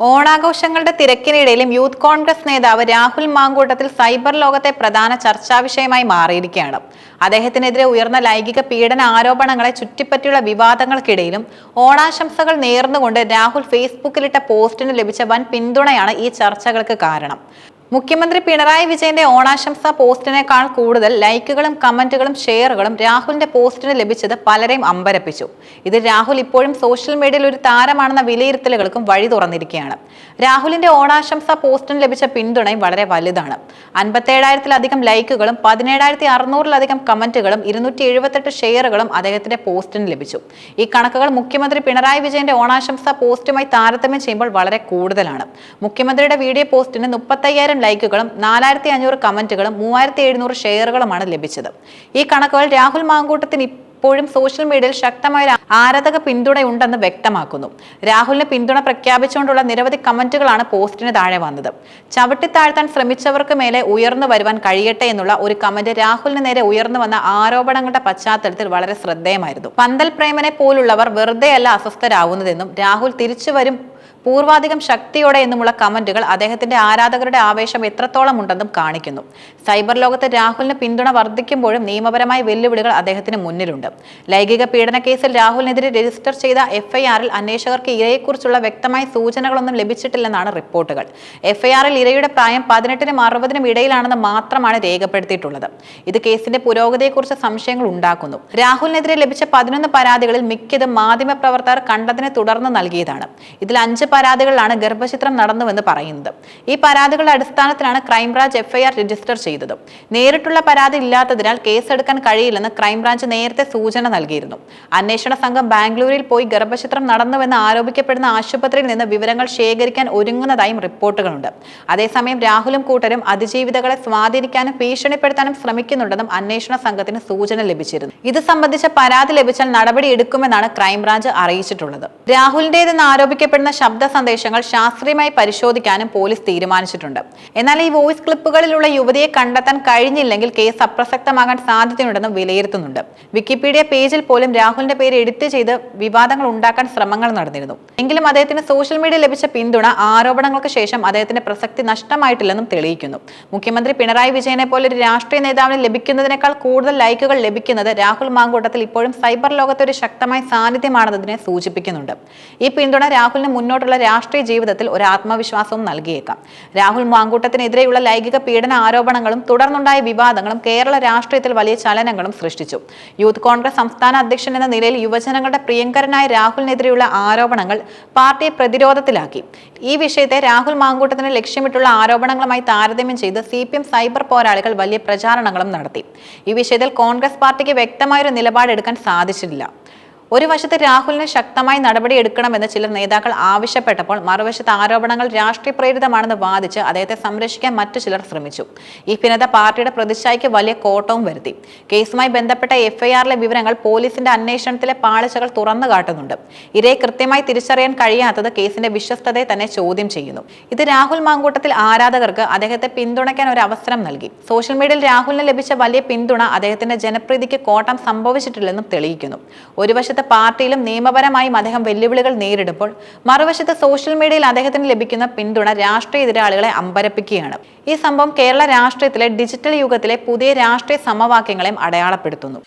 ഓണാഘോഷങ്ങളുടെ തിരക്കിനിടയിലും youth Congress നേതാവ് Rahul Mamkootathil cyber ലോകത്തെ പ്രധാന ചർച്ചാ വിഷയമായി മാറിയിരിക്കുകയാണ്. അദ്ദേഹത്തിനെതിരെ ഉയർന്ന ലൈംഗിക പീഡന ആരോപണങ്ങളെ ചുറ്റിപ്പറ്റിയുള്ള വിവാദങ്ങൾക്കിടയിലും ഓണാശംസകൾ നേർന്നുകൊണ്ട് രാഹുൽ ഫേസ്ബുക്കിലിട്ട പോസ്റ്റിന് ലഭിച്ച വൻ പിന്തുണയാണ് ഈ ചർച്ചകൾക്ക് കാരണം. മുഖ്യമന്ത്രി പിണറായി വിജയന്റെ ഓണാശംസ പോസ്റ്റിനേക്കാൾ കൂടുതൽ ലൈക്കുകളും കമന്റുകളും ഷെയറുകളും രാഹുലിന്റെ പോസ്റ്റിന് ലഭിച്ചത് പലരെയും അമ്പരപ്പിച്ചു. ഇത് രാഹുൽ ഇപ്പോഴും സോഷ്യൽ മീഡിയയിൽ ഒരു താരമാണെന്ന വിലയിരുത്തലുകൾക്കും വഴി തുറന്നിരിക്കുകയാണ്. രാഹുലിന്റെ ഓണാശംസ പോസ്റ്റിന് ലഭിച്ച പിന്തുണയും വളരെ വലുതാണ്. അൻപത്തേഴായിരത്തിലധികം ലൈക്കുകളും പതിനേഴായിരത്തി അറുന്നൂറിലധികം കമന്റുകളും ഇരുന്നൂറ്റി എഴുപത്തെട്ട് ഷെയറുകളും അദ്ദേഹത്തിന്റെ പോസ്റ്റിന് ലഭിച്ചു. ഈ കണക്കുകൾ മുഖ്യമന്ത്രി പിണറായി വിജയന്റെ ഓണാശംസ പോസ്റ്റുമായി താരതമ്യം ചെയ്യുമ്പോൾ വളരെ കൂടുതലാണ്. മുഖ്യമന്ത്രിയുടെ വീഡിയോ പോസ്റ്റിന് മുപ്പത്തയ്യായിരം ലൈക്കുകളും നാലായിരത്തി അഞ്ഞൂറ് കമന്റുകളും മൂവായിരത്തി എഴുന്നൂറ് ഷെയറുകളുമാണ് ലഭിച്ചത്. ഈ കണക്കുകൾ രാഹുൽ മാങ്കൂട്ടത്തിന് ഇപ്പോഴും സോഷ്യൽ മീഡിയയിൽ ശക്തമായ ആരാധക പിന്തുണയുണ്ടെന്ന് വ്യക്തമാക്കുന്നു. രാഹുലിന് പിന്തുണ പ്രഖ്യാപിച്ചുകൊണ്ടുള്ള നിരവധി കമന്റുകളാണ് പോസ്റ്റിന് താഴെ വന്നത്. ചവിട്ടിത്താഴ്ത്താൻ ശ്രമിച്ചവർക്ക് മേലെ ഉയർന്നു വരുവാൻ കഴിയട്ടെ എന്നുള്ള ഒരു കമന്റ് രാഹുലിന് നേരെ ഉയർന്നു വന്ന ആരോപണങ്ങളുടെ പശ്ചാത്തലത്തിൽ വളരെ ശ്രദ്ധേയമായിരുന്നു. പന്തൽ പ്രേമനെ പോലുള്ളവർ വെറുതെയല്ല അസ്വസ്ഥരാകുന്നതെന്നും രാഹുൽ തിരിച്ചു വരും പൂർവാധികം ശക്തിയോടെ എന്നുമുള്ള കമന്റുകൾ അദ്ദേഹത്തിന്റെ ആരാധകരുടെ ആവേശം എത്രത്തോളം ഉണ്ടെന്നും കാണിക്കുന്നു. സൈബർ ലോകത്ത് രാഹുലിന് പിന്തുണ വർദ്ധിക്കുമ്പോഴും നിയമപരമായ വെല്ലുവിളികൾ അദ്ദേഹത്തിന് മുന്നിലുണ്ട്. ലൈംഗിക പീഡന കേസിൽ രാഹുലിനെതിരെ രജിസ്റ്റർ ചെയ്ത എഫ്ഐആറിൽ അന്വേഷകർക്ക് ഇരയെക്കുറിച്ചുള്ള വ്യക്തമായ സൂചനകളൊന്നും ലഭിച്ചിട്ടില്ലെന്നാണ് റിപ്പോർട്ടുകൾ. എഫ്ഐആറിൽ ഇരയുടെ പ്രായം പതിനെട്ടിനും അറുപതിനും ഇടയിലാണെന്ന് മാത്രമാണ് രേഖപ്പെടുത്തിയിട്ടുള്ളത്. ഇത് കേസിന്റെ പുരോഗതിയെക്കുറിച്ച് സംശയങ്ങൾ ഉണ്ടാക്കുന്നു. രാഹുലിനെതിരെ ലഭിച്ച പതിനൊന്ന് പരാതികളിൽ മിക്കതും മാധ്യമപ്രവർത്തകർ കണ്ടതിനെ തുടർന്ന് നൽകിയതാണ്. ഇതിൽ അഞ്ച് പരാതികളിലാണ് ഗർഭചിത്രം നടന്നുവെന്ന് പറയുന്നത്. ഈ പരാതികളുടെ അടിസ്ഥാനത്തിലാണ് ക്രൈംബ്രാഞ്ച് എഫ്ഐആർ രജിസ്റ്റർ ചെയ്തത്. നേരിട്ടുള്ള പരാതി ഇല്ലാത്തതിനാൽ കേസെടുക്കാൻ കഴിയില്ലെന്ന് ക്രൈംബ്രാഞ്ച് നേരത്തെ സൂചന നൽകിയിരുന്നു. അന്വേഷണ സംഘം ബാംഗ്ലൂരിൽ പോയി ഗർഭചിത്രം നടന്നുവെന്ന് ആരോപിക്കപ്പെടുന്ന ആശുപത്രിയിൽ നിന്ന് വിവരങ്ങൾ ശേഖരിക്കാൻ ഒരുങ്ങുന്നതായും റിപ്പോർട്ടുകളുണ്ട്. അതേസമയം രാഹുലും കൂട്ടരും അതിജീവിതകളെ സ്വാധീനിക്കാനും ഭീഷണിപ്പെടുത്താനും ശ്രമിക്കുന്നുണ്ടെന്നും അന്വേഷണ സംഘത്തിന് സൂചന ലഭിച്ചിരുന്നു. ഇത് സംബന്ധിച്ച പരാതി ലഭിച്ചാൽ നടപടി എടുക്കുമെന്നാണ് ക്രൈംബ്രാഞ്ച് അറിയിച്ചിട്ടുള്ളത്. രാഹുലിന്റേതെന്ന് ആരോപിക്കപ്പെടുന്ന ശബ്ദ സന്ദേശങ്ങൾ ശാസ്ത്രീയമായി പരിശോധിക്കാനും പോലീസ് തീരുമാനിച്ചിട്ടുണ്ട്. എന്നാൽ ഈ വോയിസ് ക്ലിപ്പുകളിലുള്ള യുവതിയെ കണ്ടെത്താൻ കഴിഞ്ഞില്ലെങ്കിൽ കേസ് അപ്രസക്തമാകാൻ സാധ്യതയുണ്ടെന്നും വിലയിരുത്തുന്നുണ്ട്. വിക്കിപീഡിയ പേജിൽ പോലും രാഹുലിന്റെ പേര് എഡിറ്റ് ചെയ്ത് വിവാദങ്ങൾ ഉണ്ടാക്കാൻ ശ്രമങ്ങൾ നടന്നിരുന്നു. എങ്കിലും അദ്ദേഹത്തിന് സോഷ്യൽ മീഡിയ ലഭിച്ച പിന്തുണ ആരോപണങ്ങൾക്ക് ശേഷം അദ്ദേഹത്തിന്റെ പ്രസക്തി നഷ്ടമായിട്ടില്ലെന്നും തെളിയിക്കുന്നു. മുഖ്യമന്ത്രി പിണറായി വിജയനെ പോലെ ഒരു രാഷ്ട്രീയ നേതാവിന് ലഭിക്കുന്നതിനേക്കാൾ കൂടുതൽ ലൈക്കുകൾ ലഭിക്കുന്നത് രാഹുൽ മാങ്കൂട്ടത്തിൽ ഇപ്പോഴും സൈബർ ലോകത്തെ ഒരു ശക്തമായ സാന്നിധ്യമാണെന്നതിനെ സൂചിപ്പിക്കുന്നുണ്ട്. ഈ പിന്തുണ രാഹുലിന് മുന്നോട്ടുള്ള രാഷ്ട്രീയ ജീവിതത്തിൽ ഒരു ആത്മവിശ്വാസവും നൽകിയേക്കാം. രാഹുൽ മാങ്കൂട്ടത്തിനെതിരെയുള്ള ലൈംഗിക പീഡന ആരോപണങ്ങളും തുടർന്നുണ്ടായ വിവാദങ്ങളും കേരള രാഷ്ട്രീയത്തിൽ വലിയ ചലനങ്ങളും സൃഷ്ടിച്ചു. യൂത്ത് കോൺഗ്രസ് സംസ്ഥാന അധ്യക്ഷൻ എന്ന നിലയിൽ യുവജനങ്ങളുടെ പ്രിയങ്കരനായ രാഹുലിനെതിരെയുള്ള ആരോപണങ്ങൾ പാർട്ടിയെ പ്രതിരോധത്തിലാക്കി. ഈ വിഷയത്തെ രാഹുൽ മാങ്കൂട്ടത്തിന് ലക്ഷ്യമിട്ടുള്ള ആരോപണങ്ങളുമായി താരതമ്യം ചെയ്ത് സി സൈബർ പോരാളികൾ വലിയ പ്രചാരണങ്ങളും നടത്തി. ഈ വിഷയത്തിൽ കോൺഗ്രസ് പാർട്ടിക്ക് വ്യക്തമായൊരു നിലപാടെടുക്കാൻ സാധിച്ചിട്ടില്ല ഒരു വശത്ത് രാഹുലിന് ശക്തമായി നടപടിയെടുക്കണമെന്ന് ചിലർ നേതാക്കൾ ആവശ്യപ്പെട്ടപ്പോൾ മറുവശത്ത് ആരോപണങ്ങൾ രാഷ്ട്രീയ പ്രേരിതമാണെന്ന് വാദിച്ച് അദ്ദേഹത്തെ സംരക്ഷിക്കാൻ മറ്റു ചിലർ ശ്രമിച്ചു. ഈ ഭിന്നത പാർട്ടിയുടെ പ്രതിച്ഛായയ്ക്ക് വലിയ കോട്ടവും വരുത്തി. കേസുമായി ബന്ധപ്പെട്ട എഫ്ഐആറിലെ വിവരങ്ങൾ പോലീസിന്റെ അന്വേഷണത്തിലെ പാളിച്ചകൾ തുറന്നു കാട്ടുന്നുണ്ട്. ഇരയെ കൃത്യമായി തിരിച്ചറിയാൻ കഴിയാത്തത് കേസിന്റെ വിശ്വസ്തതയെ തന്നെ ചോദ്യം ചെയ്യുന്നു. ഇത് രാഹുൽ മാങ്കൂട്ടത്തിൽ ആരാധകർക്ക് അദ്ദേഹത്തെ പിന്തുണയ്ക്കാൻ ഒരു അവസരം നൽകി. സോഷ്യൽ മീഡിയയിൽ രാഹുലിന് ലഭിച്ച വലിയ പിന്തുണ അദ്ദേഹത്തിന്റെ ജനപ്രീതിക്ക് കോട്ടം സംഭവിച്ചിട്ടില്ലെന്നും തെളിയിക്കുന്നു. ഒരു വശത്ത് പാർട്ടിയിലും നിയമപരമായും അദ്ദേഹം വെല്ലുവിളികൾ നേരിടുമ്പോൾ മറുവശത്ത് സോഷ്യൽ മീഡിയയിൽ അദ്ദേഹത്തിന് ലഭിക്കുന്ന പിന്തുണ രാഷ്ട്രീയ എതിരാളികളെ അമ്പരപ്പിക്കുകയാണ്. ഈ സംഭവം കേരള രാഷ്ട്രീയത്തിലെ ഡിജിറ്റൽ യുഗത്തിലെ പുതിയ രാഷ്ട്രീയ സമവാക്യങ്ങളെയും അടയാളപ്പെടുത്തുന്നു.